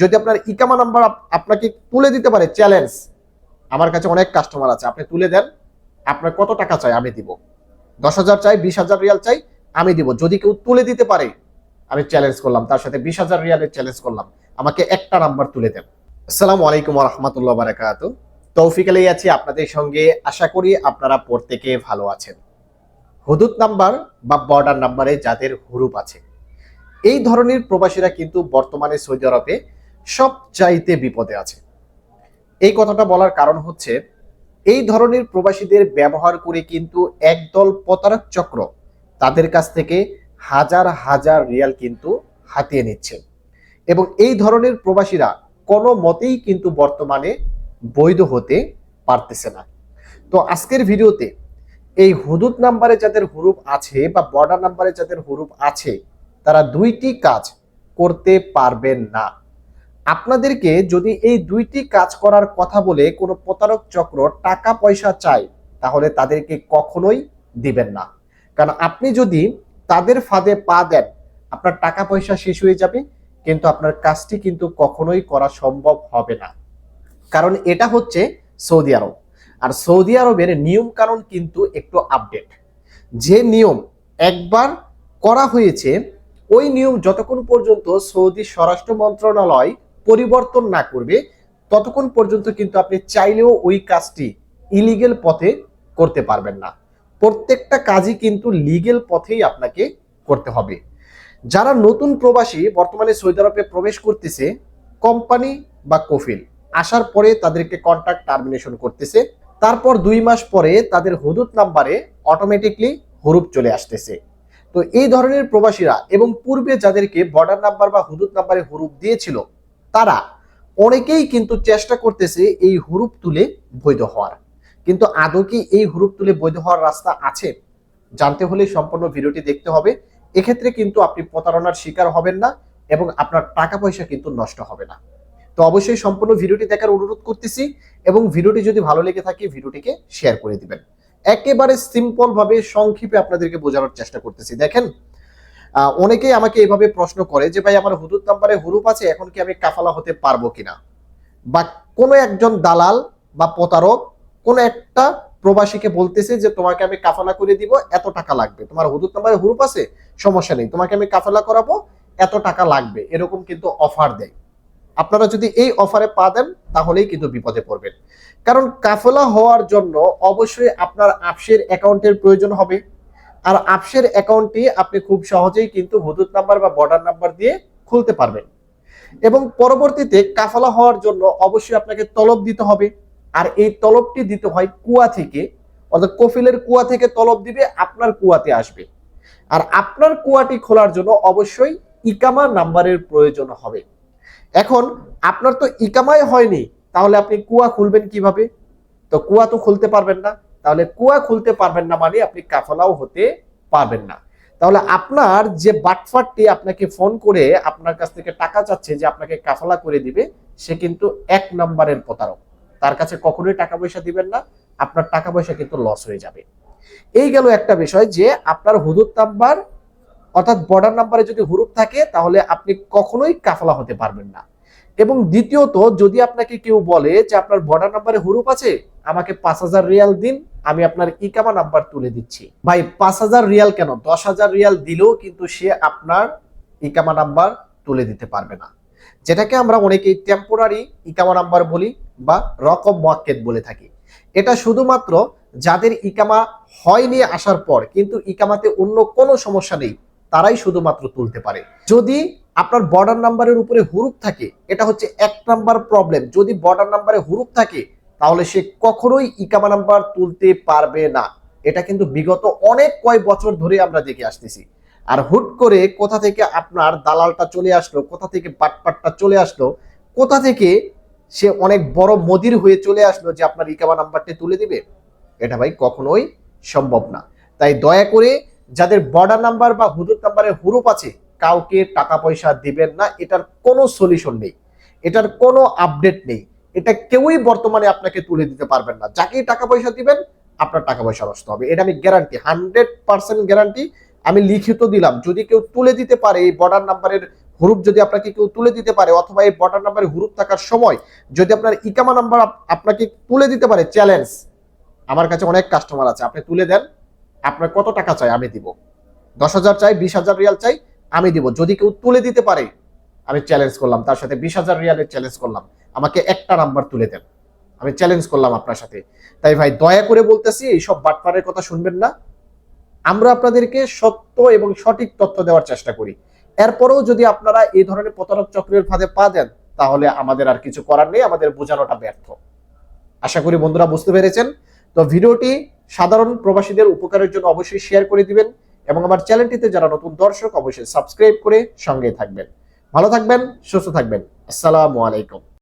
যদি আপনার ইকামা নাম্বার আপনাকে তুলে দিতে পারে চ্যালেঞ্জ আমার কাছে অনেক কাস্টমার আছে, আপনি তুলে দেন, আপনার কত টাকা চাই আমি দিব। দশ হাজার চাই, বিশ হাজার রিয়াল চাই, আমি দিব। যদি কেউ তুলে দিতে পারে, আমি চ্যালেঞ্জ করলাম, তার সাথে বিশ হাজার রিয়ালের চ্যালেঞ্জ করলাম, আমাকে একটা নাম্বার তুলে দেন। আসসালামু আলাইকুম রহমতুল্লাহ বারাকাত তৌফিক আলাই আছি আপনাদের সঙ্গে, আশা করি আপনারা প্রত্যেকে ভালো আছেন। হুদুদ নাম্বার বা বর্ডার নাম্বারে যাদের হুরুপ আছে, এই ধরনের প্রবাসীরা কিন্তু বর্তমানে সৌদি আরবে সব চাইতে বিপদে আছে। এই কথাটা বলার কারণ হচ্ছে, এই ধরনের প্রবাসীদের ব্যবহার করে কিন্তু একদল প্রতারক চক্র তাদের কাছ থেকে হাজার হাজার রিয়াল কিন্তু হাতিয়ে নিচ্ছে। এবং এই ধরনের প্রবাসীরা কোনো মতেই কিন্তু বর্তমানে বৈধ হতে পারতেছে না। তো আজকের ভিডিওতে এই হুদুদ নাম্বারে যাদের হুরুপ আছে বা বর্ডার নাম্বারে যাদের হুরুপ আছে, তারা দুইটি কাজ করতে পারবেন না। আপনাদেরকে যদি এই দুইটি কাজ করার কথা বলে কোনো প্রতারক চক্র টাকা পয়সা চায়, তাহলে তাদেরকে কখনোই দিবেন না। কারণ আপনি যদি তাদের ফাঁদে পা দেন, আপনার টাকা পয়সা শেষ হয়ে যাবে, কিন্তু আপনার কাজটি কিন্তু কখনোই করা সম্ভব হবে না। কারণ এটা হচ্ছে সৌদি আরব। আর সৌদি আরবের নিয়ম কানুন কিন্তু একটু আপডেট যে নিয়ম একবার করা হয়েছে, ওই নিয়ম যতক্ষণ পর্যন্ত সৌদি স্বরাষ্ট্র মন্ত্রণালয় পরিবর্তন না করবে, ততক্ষণ পর্যন্ত কিন্তু আপনি চাইলেও ওই কাজটি ইলিগেল পথে করতে পারবেন না। প্রত্যেকটা কাজই কিন্তু লিগেল পথেই আপনাকে করতে হবে। যারা নতুন প্রবাসী, বর্তমানে সৌদি আরবে প্রবেশ করতেছে, কোম্পানি বা কফিল, আসার পরে তাদেরকে কন্ট্রাক্ট টার্মিনেশন করতেছে, তারপর দুই মাস পরে তাদের হুদুদ নাম্বারে অটোমেটিকলি হুরুপ চলে আসতেছে। তো এই ধরনের প্রবাসীরা এবং পূর্বে যাদেরকে বর্ডার নাম্বার বা হুদুদ নাম্বারে হরুপ দিয়েছিল তারা অনেকেই কিন্তু চেষ্টা করতেছে এই হুরুপ তুলে বৈধ হওয়ার। কিন্তু আদৌ কি এই হুরুপ তুলে বৈধ হওয়ার রাস্তা আছে? জানতে হলে সম্পূর্ণ ভিডিওটি দেখতে হবে। এক্ষেত্রে কিন্তু আপনি প্রতারণার শিকার হবেন না এবং আপনার টাকা পয়সা কিন্তু নষ্ট হবে না। তো অবশ্যই সম্পূর্ণ ভিডিওটি দেখার অনুরোধ করতেছি এবং ভিডিওটি যদি ভালো লেগে থাকে, ভিডিওটিকে শেয়ার করে দিবেন। একেবারে সিম্পল ভাবে সংক্ষেপে আপনাদেরকে বোঝানোর চেষ্টা করতেছি। দেখেন অনেকেই আমাকে এভাবে প্রশ্ন করে যে, ভাই, আমার হুদুদ নাম্বারে হুরুপ আছে, এখন কি আমি কাফালা হতে পারব কিনা? বা কোনো একজন দালাল বা প্রতারক কোন একটা প্রবাসীকে বলতেছে যে, তোমাকে আমি কাফালা করে দিব, এত টাকা লাগবে। তোমার হুদুদ নাম্বারে হুরুপ আছে? সমস্যা নেই। তোমাকে আমি কাফালা করাবো, এত টাকা লাগবে। এরকম কিন্তু অফার দেয়। আপনারা যদি এই অফারে পা দেন, তাহলেই কিন্তু বিপদে পড়বেন। কারণ কাফলা হওয়ার জন্য অবশ্যই আপনার আপসের অ্যাকাউন্টের প্রয়োজন হবে। আর আপসের অ্যাকাউন্টটি আপনি খুব সহজেই কিন্তু হুদুদ নাম্বার বা বর্ডার নাম্বার দিয়ে খুলতে পারবেন। এবং পরবর্তীতে কাফালা হওয়ার জন্য অবশ্যই আপনাকে তলব দিতে হবে। আর এই তলবটি দিতে হয় কুয়া থেকে, অর্থাৎ কফিলের কুয়া থেকে তলব দিবে, আপনার কুয়াতে আসবে। আর আপনার কুয়াটি খোলার জন্য অবশ্যই ইকামা নাম্বারের প্রয়োজন হবে। এখন, আপনার তো ইকামাই হয়নি, তাহলে আপনি কুয়া খুলবেন কীভাবে? তো কুয়া তো খুলতে পারবেন না। তাহলে কুয়া খুলতে পারবেন না মানে আপনি কাফলাও হতে পারবেন না। তাহলে আপনার যে বাটফারটি আপনাকে ফোন করে আপনার কাছ থেকে টাকা চাচ্ছে যে আপনাকে কাফলা করে দিবে, সে কিন্তু এক নম্বরের প্রতারক। তার কাছে কখনোই টাকা পয়সা দিবেন না, আপনার টাকা পয়সা কিন্তু লস হয়ে যাবে। এই গেল একটা বিষয় যে আপনার হুদুদ নাম্বার অর্থাৎ বর্ডার নাম্বারে যদি হুরুপ থাকে, তাহলে আপনি কখনোই কাফলা হতে পারবেন না। এবং দ্বিতীয়ত, যদি আপনাকে কেউ বলে যে আপনার বর্ডার নাম্বারে হুরুপ আছে, আমাকে পাঁচ হাজার রিয়াল দিন, আমি আপনার ইকামা নাম্বার তুলে দিচ্ছি। ভাই, পাঁচ হাজার রিয়াল কেন? দশ হাজার রিয়াল দিলেও কিন্তু সে আপনার ইকামা নাম্বার তুলে দিতে পারবে না। যেটাকে আমরা অনেকেই টেম্পোরারি ইকামা নাম্বার বলি বা রকম মোয়াক্কেদ বলে থাকি। এটা শুধুমাত্র যাদের ইকামা হয়নি আসার পর, কিন্তু ইকামাতে অন্য কোনো সমস্যা নেই, তারাই শুধুমাত্র তুলতে পারে। যদি আপনার বর্ডার নাম্বারের উপরে হুরুপ থাকে, এটা হচ্ছে এক নাম্বার প্রবলেম যদি বর্ডার নাম্বারে হুরুপ থাকে, তাহলে সে কখনোই ইকামা নাম্বার তুলতে পারবে না। এটা কিন্তু বিগত অনেক কয় বছর ধরে আমরা দেখে আসতেছি। আর হুট করে কোথা থেকে আপনার দালালটা চলে আসলো, কোথা থেকে পাটপাটটা চলে আসলো, কোথা থেকে সে অনেক বড় মদির হয়ে চলে আসলো যে আপনার ইকামা নাম্বারটি তুলে দিবে, এটা ভাই কখনোই সম্ভব না। তাই দয়া করে যাদের বর্ডার নাম্বার বা হুদুদ নাম্বারে হুরুপ আছে কাউকে টাকা পয়সা দিবেন না, এটার কোনো সলিউশন নেই। এটার কোনো আপডেট নেই। এটা কেউই বর্তমানে আপনাকে তুলে দিতে পারবেন না। যাকেই টাকা পয়সা দিবেন, আপনার টাকা পয়সা নষ্ট হবে। এটা আমি গ্যারান্টি হান্ড্রেড পার্সেন্ট গ্যারান্টি আমি লিখিত দিলাম। যদি কেউ তুলে দিতে পারে, এই বর্ডার নাম্বারের হুরুপ যদি আপনাকে কেউ তুলে দিতে পারে, অথবা এই বর্ডার নাম্বারের হুরুপ থাকার সময় যদি আপনার ইকামা নাম্বার আপনাকে তুলে দিতে পারে চ্যালেঞ্জ আমার কাছে অনেক কাস্টমার আছে। আপনি তুলে দেন, আপনার কত টাকা চাই আমি দিব। দশ হাজার চাই, বিশ হাজার রিয়াল চাই আমি দিব। যদি কেউ তুলে দিতে পারে, আমি চ্যালেঞ্জ করলাম। তার সাথে বিশ হাজার রিয়ালের চ্যালেঞ্জ করলাম। আমাকে একটা নাম্বার তুলে দেন। আমি চ্যালেঞ্জ করলাম আপনার সাথে। তাই ভাই, দয়া করে বলতেছি এইসব বাটপারের কথা শুনবেন না। আমরা আপনাদেরকে সত্য এবং সঠিক তথ্য দেওয়ার চেষ্টা করি। এরপরেও যদি আপনারা এই ধরনের প্রতারক চক্রের ফাঁদে পা দেন, তাহলে আমাদের আর কিছু করার নেই। আমাদের বোঝানোটা ব্যর্থ। আশা করি বন্ধুরা বুঝতে পেরেছেন। তো ভিডিওটি সাধারণ প্রবাসীদের উপকারের জন্য অবশ্যই শেয়ার করে দিবেন। এবং আমার চ্যানেলটিতে যারা নতুন দর্শক, অবশ্যই সাবস্ক্রাইব করে সঙ্গে থাকবেন। ভালো থাকবেন, সুস্থ থাকবেন। আসসালামু আলাইকুম।